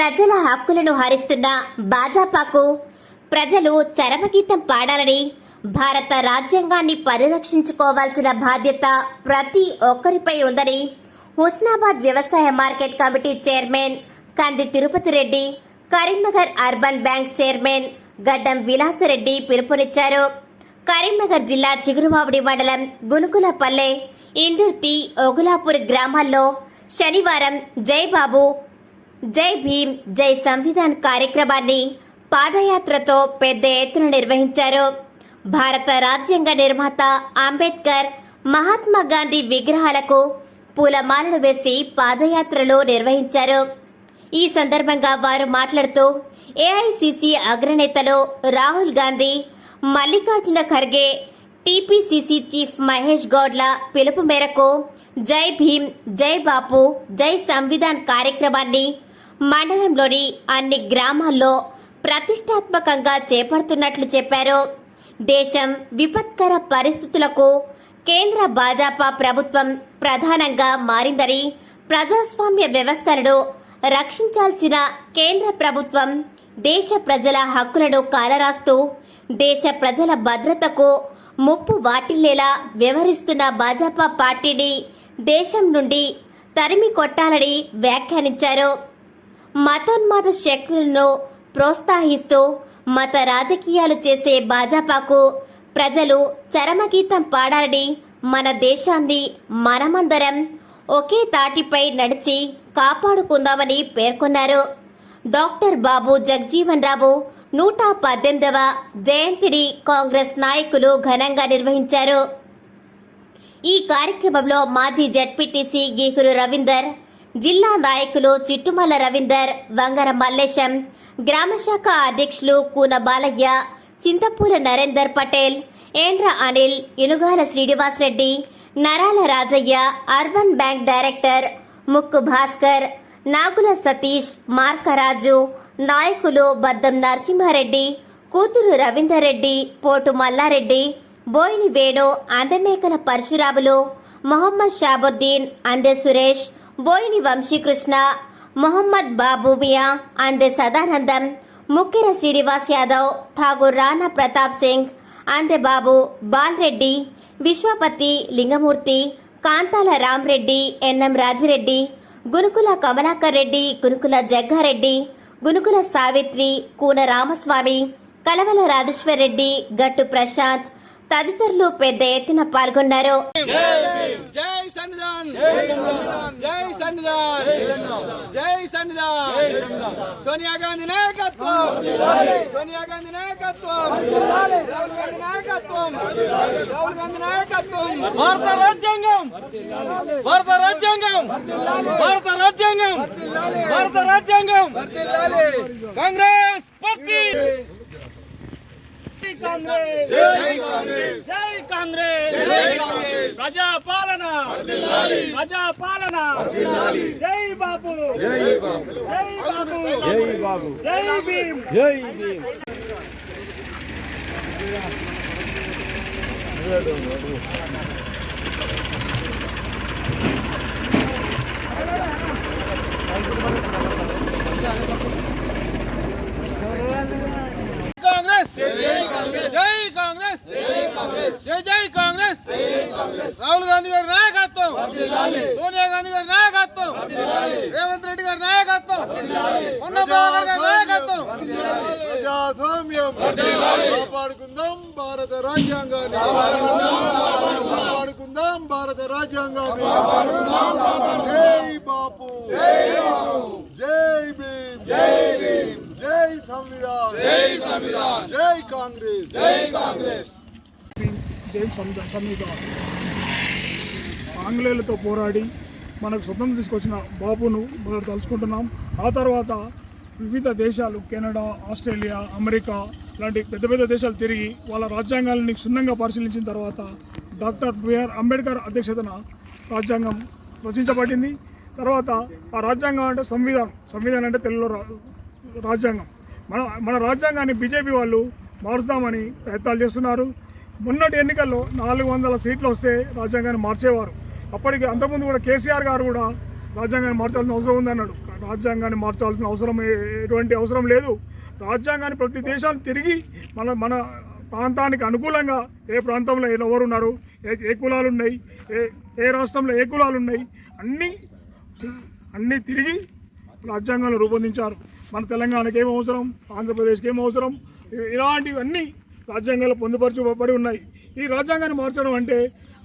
ప్రజల హక్కులను హరిస్తున్న భాజపాకు ప్రజలు చరమగీతం పాడాలని భారత రాజ్యాంగాన్ని పరిరక్షించుకోవాల్సిన బాధ్యత ప్రతి ఒక్కరిపై ఉందని హుస్నాబాద్ వ్యవసాయ market committee chairman Kandi Tirupati Reddy Karimnagar urban bank chairman Gaddam Vilasa Reddy పిలుపునిచ్చారు. కరీంనగర్ జిల్లా చిగురుమావిడి మండలం గునుకులపల్లె ఇందుర్తి ఒగులాపూర్ గ్రామాల్లో శనివారం జై బాబు జై భీమ్ జై సంవిధాన్ కార్యక్రమాన్ని పాదయాత్రతో పెద్ద ఎత్తున నిర్వహించారు. భారత రాజ్యాంగ నిర్మాత అంబేద్కర్ మహాత్మా గాంధీ విగ్రహాలకు పూలమాలలు వేసి పాదయాత్రలు నిర్వహించారు. ఈ సందర్భంగా వారు మాట్లాడుతూ ఏఐసిసి అగ్రనేతలు రాహుల్ గాంధీ మల్లికార్జున ఖర్గే టీపీసీసీ చీఫ్ మహేష్ గౌడ్ల పిలుపు మేరకు జై భీమ్ జై బాపు జై సంవిధాన్ కార్యక్రమాన్ని మండలంలోని అన్ని గ్రామాల్లో ప్రతిష్టాత్మకంగా చేపడుతున్నట్లు చెప్పారు. దేశం విపత్కర పరిస్థితులకు కేంద్ర భాజపా ప్రభుత్వం ప్రధానంగా మారిందని ప్రజాస్వామ్య వ్యవస్థలను రక్షించాల్సిన కేంద్ర ప్రభుత్వం దేశ ప్రజల హక్కులను కాలరాస్తూ దేశ ప్రజల భద్రతకు ముప్పు వాటిల్లేలా వ్యవహరిస్తున్న భాజపా పార్టీని దేశం నుండి తరిమి కొట్టాలని వ్యాఖ్యానించారు. మతోన్మాద శక్తులను ప్రోత్సహిస్తూ మత రాజకీయాలు చేసే భాజపాకు ప్రజలు చరమగీతం పాడాలని మన దేశాన్ని మనమందరం ఒకే తాటిపై నడిచి కాపాడుకుందామని పేర్కొన్నారు. డాక్టర్ బాబు జగ్జీవన్ రావు నూట పద్దెనిమిదవ జయంతిని కాంగ్రెస్ నాయకులు ఘనంగా నిర్వహించారు. ఈ కార్యక్రమంలో మాజీ జడ్పీటీసీ గీకులు రవీందర్ జిల్లా నాయకులు చిట్టుమల్ల రవీందర్ వంగర మల్లేశం గ్రామశాఖ అధ్యక్షులు కూన బాలయ్య చింతపూల నరేందర్ పటేల్ ఏండ్ర అనిల్ ఇనుగాల శ్రీనివాసరెడ్డి నరాల రాజయ్య అర్బన్ బ్యాంక్ డైరెక్టర్ ముక్కు భాస్కర్ నాగుల సతీష్ మార్కరాజు నాయకులు బద్దం నరసింహారెడ్డి కూతురు రవీందర్ రెడ్డి పోటు మల్లారెడ్డి బోయిని వేణు అందమేకల పరశురాములు మొహమ్మద్ షాబుద్దీన్ అందే సురేష్ బోయిని వంశీకృష్ణ మొహమ్మద్ బాబు మియా అందే సదానందం ముక్కిర శ్రీనివాస్ యాదవ్ ఠాగూర్ రాణా ప్రతాప్ సింగ్ అందే బాబు బాల్రెడ్డి విశ్వపతి లింగమూర్తి కాంతాల రామ్రెడ్డి ఎన్ఎం రాజిరెడ్డి గునుకుల కమలాకర్ రెడ్డి గునుకుల జగ్గారెడ్డి గునుకుల సావిత్రి కూన రామస్వామి కలవల రాజేశ్వర్ రెడ్డి గట్టు ప్రశాంత్ తదితరులు పెద్ద ఎత్తున పాల్గొన్నారు. జై సన్నిధాన్ జై జై సోనియా గాంధీ నాయకత్వం సోనియా గాంధీ నాయకత్వం రాహుల్ గాంధీ నాయకత్వం రాహుల్ గాంధీ నాయకత్వం. భారత రాజ్యాంగం భారత రాజ్యాంగం భారత రాజ్యాంగం భారత రాజ్యాంగం. కాంగ్రెస్ పార్టీ. కాంగ్రెస్! జై కాంగ్రెస్! జై కాంగ్రెస్! జై కాంగ్రెస్. ప్రజా పాలన ప్రజా పాలన జై బాబు! జై బాబు! జై బాబు! జై భీమ్! జై భీమ్! జై కాంగ్రెస్ జై జై కాంగ్రెస్. రాహుల్ గాంధీ గారి నాయకత్వం. సోనియా గాంధీ గారి నాయకత్వం. రేవంత్ రెడ్డి గారి నాయకత్వం. పొన్నబాబు గారి నాయకత్వం. ప్రజాస్వామ్యం. కాపాడుకుందాం భారత రాజ్యాంగాన్ని. కాపాడుకుందాం భారత రాజ్యాంగాన్ని. జై బాపు. జై భీమ్. జై జై సంవిధాన్. జై సంవిధాన్ జై కాంగ్రెస్ జై కాంగ్రెస్. జై సంవిధా ఆంగ్లేయులతో పోరాడి మనకు స్వతంత్రం తీసుకొచ్చిన బాబును మనం తలుచుకుంటున్నాం. ఆ తర్వాత వివిధ దేశాలు కెనడా ఆస్ట్రేలియా అమెరికా లాంటి పెద్ద పెద్ద దేశాలు తిరిగి వాళ్ళ రాజ్యాంగాలని క్షుణ్ణంగా పరిశీలించిన తర్వాత డాక్టర్ బిఆర్ అంబేద్కర్ అధ్యక్షతన రాజ్యాంగం రచించబడింది. తర్వాత ఆ రాజ్యాంగం అంటే సంవిధానం. సంవిధానం అంటే తెలుగులో రా- రాజ్యాంగం. మన మన రాజ్యాంగాన్ని బీజేపీ వాళ్ళు మారుస్తామని ప్రయత్నాలు చేస్తున్నారు. మొన్నటి ఎన్నికల్లో నాలుగు వందల సీట్లు వస్తే రాజ్యాంగాన్ని మార్చేవారు. అప్పటికి అంతకుముందు కూడా కేసీఆర్ గారు కూడా రాజ్యాంగాన్ని మార్చాల్సిన అవసరం ఉందన్నాడు. రాజ్యాంగాన్ని మార్చాల్సిన అవసరం ఎటువంటి అవసరం లేదు. రాజ్యాంగాన్ని ప్రతి దేశాన్ని తిరిగి మన మన ప్రాంతానికి అనుకూలంగా ఏ ప్రాంతంలో ఎవరు ఉన్నారు ఏ ఏ కులాలు ఉన్నాయి ఏ ఏ రాష్ట్రంలో ఏ కులాలు ఉన్నాయి అన్నీ అన్నీ తిరిగి రాజ్యాంగాన్ని రూపొందించారు. మన తెలంగాణకి ఏం అవసరం ఆంధ్రప్రదేశ్కి ఏం అవసరం ఇలాంటివన్నీ రాజ్యాంగాలు పొందుపరచబడి ఉన్నాయి. ఈ రాజ్యాంగాన్ని మార్చడం అంటే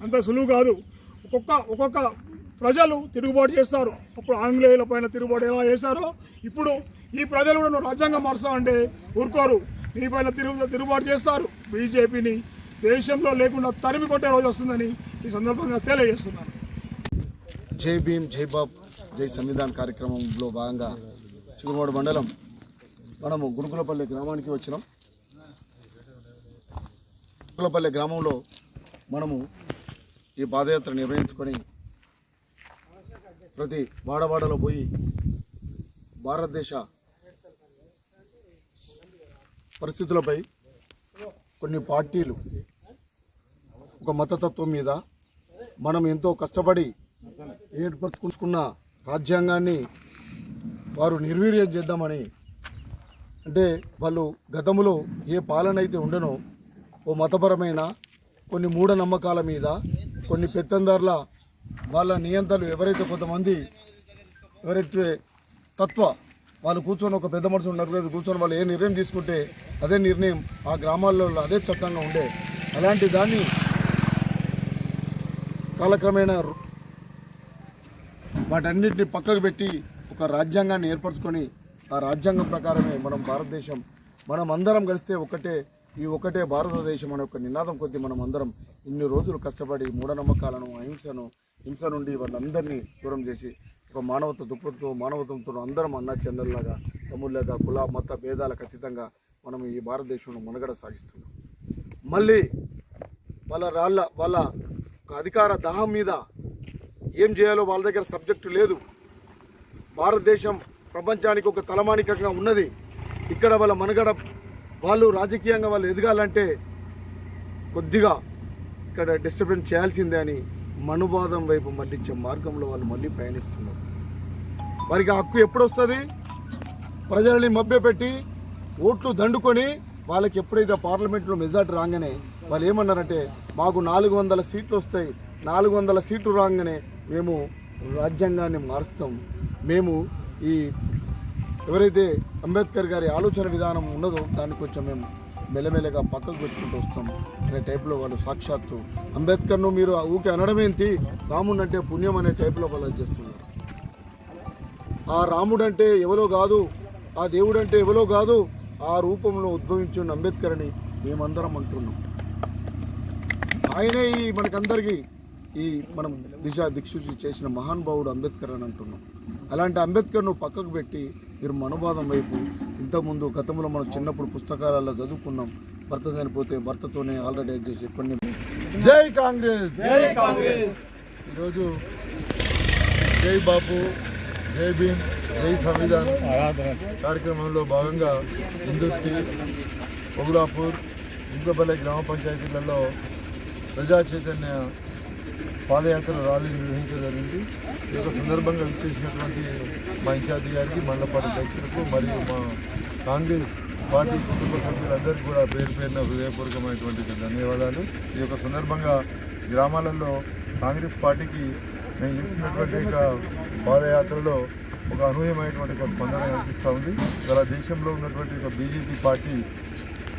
అంత సులువు కాదు. ఒక్కొక్క ఒక్కొక్క ప్రజలు తిరుగుబాటు చేస్తారు. అప్పుడు ఆంగ్లేయుల పైన తిరుగుబాటు ఎలా చేశారో ఇప్పుడు ఈ ప్రజలు కూడా నువ్వు రాజ్యాంగం మార్చావంటే ఊరుకోరు. నీ పైన తిరుగు తిరుగుబాటు చేస్తారు. బీజేపీని దేశంలో లేకుండా తరిమి కొట్టే రోజు వస్తుందని ఈ సందర్భంగా తెలియజేస్తున్నాను. జై భీమ్ జై బాబ్ జై సంవిధాన్ కార్యక్రమంలో భాగంగా చిగురుమాడు మండలం మనము గురుకులపల్లి గ్రామానికి వచ్చినాం. కుక్కలపల్లి గ్రామంలో మనము ఈ పాదయాత్ర నిర్వహించుకొని ప్రతి వాడవాడలో పోయి భారతదేశ పరిస్థితులపై కొన్ని పార్టీలు ఒక మతతత్వం మీద మనం ఎంతో కష్టపడి ఏర్పరచుకున్న రాజ్యాంగాన్ని వారు నిర్వీర్యం చేద్దామని అంటే వాళ్ళు గతంలో ఏ పాలన అయితే ఉండనో ఓ మతపరమైన కొన్ని మూఢనమ్మకాల మీద కొన్ని పెత్తందారుల వాళ్ళ నియంత్రణలు ఎవరైతే కొంతమంది ఎవరైతే తత్వ వాళ్ళు కూర్చొని ఒక పెద్ద మనుషులు నలుగురు కూర్చొని వాళ్ళు ఏ నిర్ణయం తీసుకుంటే అదే నిర్ణయం ఆ గ్రామాల్లో అదే చట్టంగా ఉండే. అలాంటి దాన్ని కాలక్రమేణా వాటన్నిటిని పక్కకు పెట్టి ఒక రాజ్యాంగాన్ని ఏర్పరచుకొని ఆ రాజ్యాంగం ప్రకారమే మనం భారతదేశం మనం అందరం కలిస్తే ఒకటే ఈ ఒకటే భారతదేశం అనే ఒక నినాదం కొద్దీ మనం అందరం ఇన్ని రోజులు కష్టపడి మూఢనమ్మకాలను అహింసను హింస నుండి వాళ్ళందరినీ దూరం చేసి ఒక మానవత దుప్పటితో మానవతంతో అందరం అన్న చెందల్లాగా తమ్ముళ్ళగా కుల మత భేదాలకు అతీతంగా మనం ఈ భారతదేశంలో మనుగడ సాగిస్తున్నాం. మళ్ళీ వాళ్ళ రాళ్ళ వాళ్ళ ఒక అధికార దాహం మీద ఏం చేయాలో వాళ్ళ దగ్గర సబ్జెక్టు లేదు. భారతదేశం ప్రపంచానికి ఒక తలమానికంగా ఉన్నది. ఇక్కడ వాళ్ళ మనుగడ వాళ్ళు రాజకీయంగా వాళ్ళు ఎదగాలంటే కొద్దిగా ఇక్కడ డిస్టర్బెన్స్ చేయాల్సిందే అని మనువాదం వైపు మళ్ళించే మార్గంలో వాళ్ళు మళ్ళీ పయనిస్తున్నారు వారికి ఆ హక్కు ఎప్పుడు వస్తుంది ప్రజలని మభ్యపెట్టి ఓట్లు దండుకొని వాళ్ళకి ఎప్పుడైతే పార్లమెంట్లో మెజార్టీ రాగానే వాళ్ళు ఏమన్నారంటే మాకు నాలుగు వందల సీట్లు వస్తాయి నాలుగు వందల సీట్లు రాగానే మేము రాజ్యాంగాన్ని మారుస్తాం. మేము ఈ ఎవరైతే అంబేద్కర్ గారి ఆలోచన విధానం ఉన్నదో దాన్ని కొంచెం మేము మెల్లమెల్లగా పక్కకు పెట్టుకుంటూ వస్తాం. అనే టైప్లో వాళ్ళు సాక్షాత్తు అంబేద్కర్ను మీరు ఊకే అనడమేంటి రాముడు అంటే పుణ్యం అనే టైప్లో వాళ్ళు చేస్తున్నారు. ఆ రాముడు అంటే ఎవరో కాదు ఆ దేవుడు అంటే ఎవరో కాదు ఆ రూపంలో ఉద్భవించిన అంబేద్కర్ అని మేమందరం అంటున్నాం. ఆయనే ఈ మనకందరికీ ఈ మనం దిశ దిక్సూచి చేసిన మహానుభావుడు అంబేద్కర్ అని అంటున్నాం. అలాంటి అంబేద్కర్ను పక్కకు పెట్టి మీరు మనోవాదం వైపు ఇంతకుముందు గతంలో మనం చిన్నప్పుడు పుస్తకాలలో చదువుకున్నాం. భర్త చనిపోతే భర్తతోనే ఆల్రెడీ చేసి కొన్ని జై కాంగ్రెస్! జై కాంగ్రెస్! ఈరోజు జై బాపు జై భీమ్ జై సంవిధాన్ కార్యక్రమంలో భాగంగా ఇందుర్తి పొగులాపూర్ ఇంకపల్లె గ్రామ పంచాయతీలలో ప్రజా చైతన్య పాదయాత్ర ర్యాలీ నిర్వహించడం జరిగింది. ఈ యొక్క సందర్భంగా విచ్చేసినటువంటి మా ఇన్ఛార్జి గారికి మండపాటి అధ్యక్షులకు మరియు మా కాంగ్రెస్ పార్టీ కుటుంబ సభ్యులందరికీ కూడా పేరు పేరున హృదయపూర్వకమైనటువంటి ధన్యవాదాలు. ఈ యొక్క సందర్భంగా గ్రామాలలో కాంగ్రెస్ పార్టీకి మేము చేసినటువంటి యొక్క పాదయాత్రలో ఒక అనూహ్యమైనటువంటి ఒక స్పందన కనిపిస్తూ ఉంది. ఇలా దేశంలో ఉన్నటువంటి ఒక బీజేపీ పార్టీ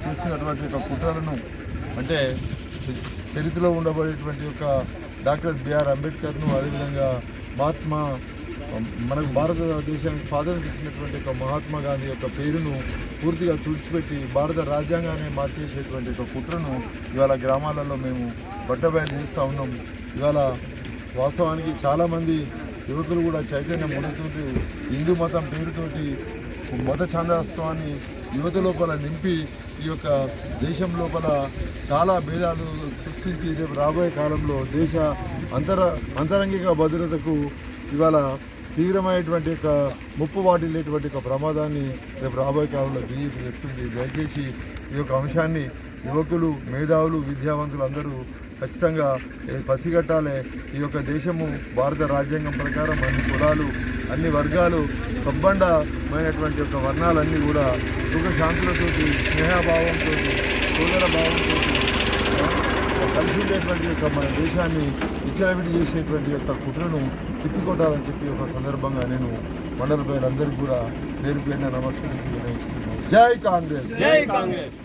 చేసినటువంటి ఒక కుట్రలను అంటే చరిత్రలో ఉండబడేటువంటి యొక్క డాక్టర్ బిఆర్ అంబేద్కర్ను అదేవిధంగా మహాత్మా మనకు భారతదేశానికి స్వాతంత్రం ఇచ్చినటువంటి ఒక మహాత్మా గాంధీ యొక్క పేరును పూర్తిగా తుడిచిపెట్టి భారత రాజ్యాంగాన్ని మార్చేసేటువంటి ఒక కుట్రను ఇవాళ గ్రామాలలో మేము బట్టబయలు చేస్తూ ఉన్నాం. ఇవాళ వాస్తవానికి చాలామంది యువకులు కూడా చైతన్యం ఉడుతుంటూ హిందూ మతం పేరుతోటి మత ఛాందస్తవాన్ని యువత లోపల నింపి ఈ యొక్క దేశం లోపల చాలా భేదాలు సృష్టించి రేపు రాబోయే కాలంలో దేశ అంతర అంతరంగిక భద్రతకు ఇవాళ తీవ్రమైనటువంటి ఒక ముప్పు వాటిల్లేటువంటి ఒక ప్రమాదాన్ని రేపు రాబోయే కాలంలో బీజేపీ తెస్తుంది దయచేసి ఈ యొక్క అంశాన్ని యువకులు మేధావులు విద్యావంతులు అందరూ ఖచ్చితంగా ఏ, ఈ యొక్క దేశము భారత రాజ్యాంగం ప్రకారం అన్ని కులాలు అన్ని వర్గాలు సబ్బండమైనటువంటి యొక్క వర్ణాలన్నీ కూడా సుఖ శాంతులతోటి స్నేహభావంతో సోదర భావంతో కలిసి ఉండేటువంటి యొక్క మన దేశాన్ని విచ్చలవిడి చేసేటువంటి యొక్క కుట్రను తిప్పికొట్టాలని చెప్పి ఒక సందర్భంగా నేను మండల అందరికీ కూడా పేరు పేరున నమస్కరించి నిర్ణయిస్తున్నాను జై కాంగ్రెస్! జై కాంగ్రెస్!